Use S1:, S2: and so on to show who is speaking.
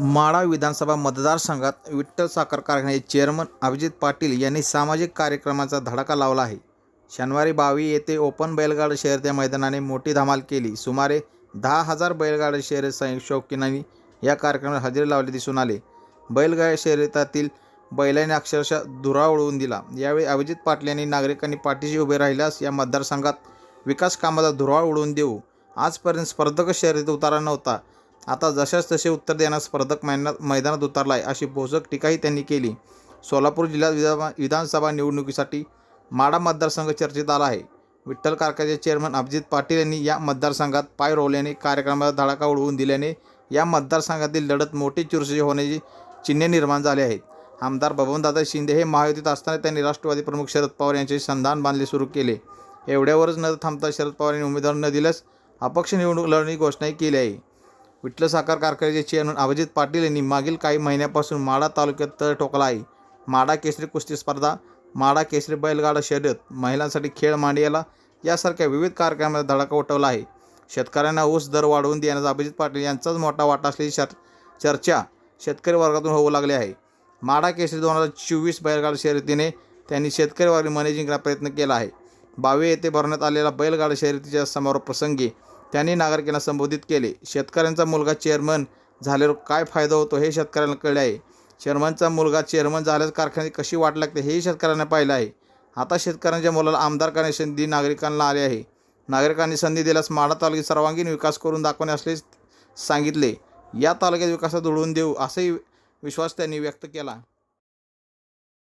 S1: माढा विधानसभा मतदारसंघात विठ्ठल साखर कारखान्याचे चेअरमन अभिजित पाटील यांनी सामाजिक कार्यक्रमाचा धडाका लावला आहे. शनिवारी बावी येथे ओपन बैलगाड शहर त्या मैदानाने मोठी धमाल केली. सुमारे दहा हजार बैलगाड शर्यत सं- शौकीनांनी या कार्यक्रमात हजेरी लावली दिसून आले. बैलगाड शर्यतातील बैलांनी अक्षरशः धुरा उडवून दिला. यावेळी अभिजित पाटील यांनी नागरिकांनी पाठीशी उभे राहिल्यास या मतदारसंघात विकास कामाचा धुराळ उडवून देऊ. आजपर्यंत स्पर्धक शर्यतीत उतारा नव्हता. आता जशास तसे उत्तर देण्यास स्पर्धक मैदानात मैदानात उतरला आहे अशी पोषक टीकाही त्यांनी केली. सोलापूर जिल्हा विधा विधानसभा निवडणुकीसाठी माडा मतदारसंघ चर्चेत आला आहे. विठ्ठल कारखान्याचे चेअरमन अभिजित पाटील यांनी या मतदारसंघात पाय रोवल्याने कार्यक्रमाचा धडाका उडवून दिल्याने या मतदारसंघातील लढत मोठी चुरशी होण्याची चिन्हे निर्माण झाले आहेत. आमदार बबनदादा शिंदे हे महायुतीत असताना त्यांनी राष्ट्रवादी प्रमुख शरद पवार यांचे संधान बांधले सुरू केले. एवढ्यावरच न थांबता शरद पवार यांनी उमेदवार न दिल्यास अपक्ष निवडणूक लढण्याची घोषणाही केली आहे. विठ्ठल साखर कारखान्याचे चेअरमन अभिजित पाटील यांनी मागील काही महिन्यापासून माडा तालुक्यात तळ ठोकला आहे. माडा केसरी कुस्ती स्पर्धा माडा केसरी बैलगाडा शर्यत महिलांसाठी खेळ मांडियाला यासारख्या विविध कार्यक्रमात धडाका उठवला आहे. शेतकऱ्यांना ऊस दर वाढवून देण्याचा अभिजित पाटील यांचाच मोठा वाटा असलेली चर चर्चा शेतकरी वर्गातून होऊ लागली आहे. माडा केसरी दोन हजार चोवीस बैलगाडा शर्यतीने त्यांनी शेतकरी वर्ग मने जिंकण्याचा प्रयत्न केला आहे. बावे येथे भरण्यात आलेल्या बैलगाडा शर्यतीच्या समारोप प्रसंगी त्यांनी नागरिकांना संबोधित केले. शेतकऱ्यांचा मुलगा चेअरमन झाल्यावर काय फायदा होतो हे शेतकऱ्यांना कळले आहे. चेअरमनचा मुलगा चेअरमन झाल्यास कारखान्यात कशी वाट लागते हेही शेतकऱ्यांना पाहिलं आहे. आता शेतकऱ्यांच्या मुलाला आमदार करण्याची संधी नागरिकांना आली आहे. नागरिकांनी संधी दिल्यास माढा तालुक्यात सर्वांगीण विकास करून दाखवणे असले सांगितले. या तालुक्यात विकासात उडवून देऊ असाही विश्वास त्यांनी व्यक्त केला.